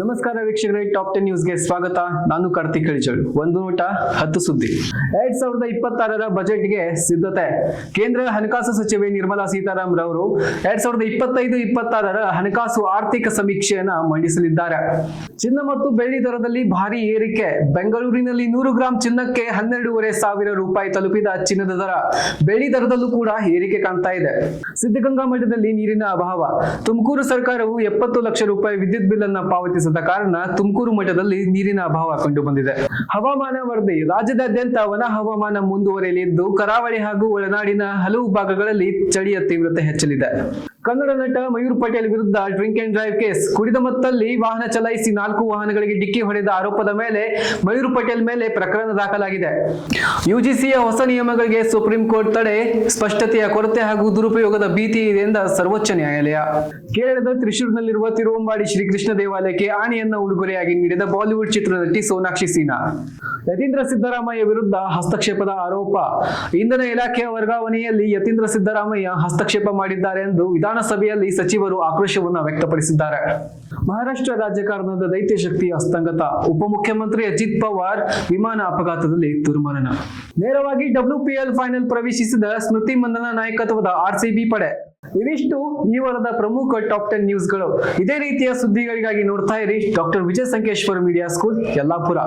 ನಮಸ್ಕಾರ ವೀಕ್ಷಕರೇ top ten ನ್ಯೂಸ್ಗೆ ಸ್ವಾಗತ. ನಾನು ಕಾರ್ತಿಕ್ ಕಳಿಚಳು ಒಂದು ನೋಟ, ಹತ್ತು ಸುದ್ದಿ. ಎರಡ್ ಸಾವಿರದ ಇಪ್ಪತ್ತಾರರ ಬಜೆಟ್ಗೆ ಸಿದ್ಧತೆ. ಕೇಂದ್ರ ಹಣಕಾಸು ಸಚಿವೆ ನಿರ್ಮಲಾ ಸೀತಾರಾಮ್ ರವರು ಎರಡ್ ಸಾವಿರದ ಇಪ್ಪತ್ತೈದು, ಇಪ್ಪತ್ತಾರರ ಹಣಕಾಸು ಆರ್ಥಿಕ ಸಮೀಕ್ಷೆಯನ್ನ ಮಂಡಿಸಲಿದ್ದಾರೆ. ಚಿನ್ನ ಮತ್ತು ಬೆಳ್ಳಿ ದರದಲ್ಲಿ ಭಾರಿ ಏರಿಕೆ. ಬೆಂಗಳೂರಿನಲ್ಲಿ ನೂರು ಗ್ರಾಂ ಚಿನ್ನಕ್ಕೆ ಹನ್ನೆರಡೂವರೆ ಸಾವಿರ ರೂಪಾಯಿ ತಲುಪಿದ ಚಿನ್ನದ ದರ. ಬೆಳ್ಳಿ ದರದಲ್ಲೂ ಕೂಡ ಏರಿಕೆ ಕಾಣ್ತಾ ಇದೆ. ಸಿದ್ಧಗಂಗಾ ಮಠದಲ್ಲಿ ನೀರಿನ ಅಭಾವ. ತುಮಕೂರು ಸರ್ಕಾರವು ಎಪ್ಪತ್ತು ಲಕ್ಷ ರೂಪಾಯಿ ವಿದ್ಯುತ್ ಬಿಲ್ ಅನ್ನು ಪಾವತಿಸದ ಕಾರಣ ತುಮಕೂರು ಮಠದಲ್ಲಿ ನೀರಿನ ಅಭಾವ ಕಂಡು ಬಂದಿದೆ. ಹವಾಮಾನ ವರದಿ, ರಾಜ್ಯದಾದ್ಯಂತ ವನ ಹವಾಮಾನ ಮುಂದುವರೆಯಲಿದ್ದು ಕರಾವಳಿ ಹಾಗೂ ಒಳನಾಡಿನ ಹಲವು ಭಾಗಗಳಲ್ಲಿ ಚಳಿಯ ತೀವ್ರತೆ ಹೆಚ್ಚಲಿದೆ. ಕನ್ನಡ ನಟ ಮಯೂರ್ ಪಟೇಲ್ ವಿರುದ್ಧ ಡ್ರಿಂಕ್ ಅಂಡ್ ಡ್ರೈವ್ ಕೇಸ್. ಕುಡಿದ ಮತ್ತಲ್ಲಿ ವಾಹನ ಚಲಾಯಿಸಿ ನಾಲ್ಕು ವಾಹನಗಳಿಗೆ ಡಿಕ್ಕಿ ಹೊಡೆದ ಆರೋಪದ ಮೇಲೆ ಮಯೂರ್ ಪಟೇಲ್ ಮೇಲೆ ಪ್ರಕರಣ ದಾಖಲಾಗಿದೆ. ಯುಜಿಸಿಯ ಹೊಸ ನಿಯಮಗಳಿಗೆ ಸುಪ್ರೀಂ ಕೋರ್ಟ್ ತಡೆ, ಸ್ಪಷ್ಟತೆಯ ಕೊರತೆ ಹಾಗೂ ದುರುಪಯೋಗದ ಭೀತಿ ಇದೆ ಎಂದ ಸರ್ವೋಚ್ಚ ನ್ಯಾಯಾಲಯ. ಕೇರಳದ ತ್ರಿಶೂರ್ನಲ್ಲಿರುವ ತಿರುವಂಬಾಡಿ ಶ್ರೀಕೃಷ್ಣ ದೇವಾಲಯಕ್ಕೆ ಆಣೆಯನ್ನ ಉಡುಗೊರೆಯಾಗಿ ನೀಡಿದ ಬಾಲಿವುಡ್ ಚಿತ್ರನಟಿ ಸೋನಾಕ್ಷಿ ಸಿನ್ಹಾ ಯತೀಂದ್ರ ಸಿದ್ದರಾಮಯ್ಯ ವಿರುದ್ಧ ಹಸ್ತಕ್ಷೇಪದ ಆರೋಪ. ಇಂಧನ ಇಲಾಖೆಯ ವರ್ಗಾವಣೆಯಲ್ಲಿ ಯತೀಂದ್ರ ಸಿದ್ದರಾಮಯ್ಯ ಹಸ್ತಕ್ಷೇಪ ಮಾಡಿದ್ದಾರೆ ಎಂದು ವಿಧಾನಸಭೆಯಲ್ಲಿ ಸಚಿವರು ಆಕ್ರೋಶವನ್ನು ವ್ಯಕ್ತಪಡಿಸಿದ್ದಾರೆ. ಮಹಾರಾಷ್ಟ್ರ ರಾಜಕಾರಣದ ದೈತ್ಯ ಶಕ್ತಿ ಅಸ್ತಂಗತ ಉಪಮುಖ್ಯಮಂತ್ರಿ ಅಜಿತ್ ಪವಾರ್ ವಿಮಾನ ಅಪಘಾತದಲ್ಲಿ ದುರ್ಮರಣ. ನೇರವಾಗಿ ಡಬ್ಲ್ಯೂಪಿಎಲ್ ಫೈನಲ್ ಪ್ರವೇಶಿಸಿದ ಸ್ಮೃತಿ ಮಂದನ ನಾಯಕತ್ವದ ಆರ್ಸಿಬಿ ಪಡೆ. ಇವಿಷ್ಟು ಈ ವಾರದ ಪ್ರಮುಖ ಟಾಪ್ ಟೆನ್ ನ್ಯೂಸ್ಗಳು ಇದೇ ರೀತಿಯ ಸುದ್ದಿಗಳಿಗಾಗಿ ನೋಡ್ತಾ ಇರಿ. Doctor Vijay Sankeshwar media school Yellapur.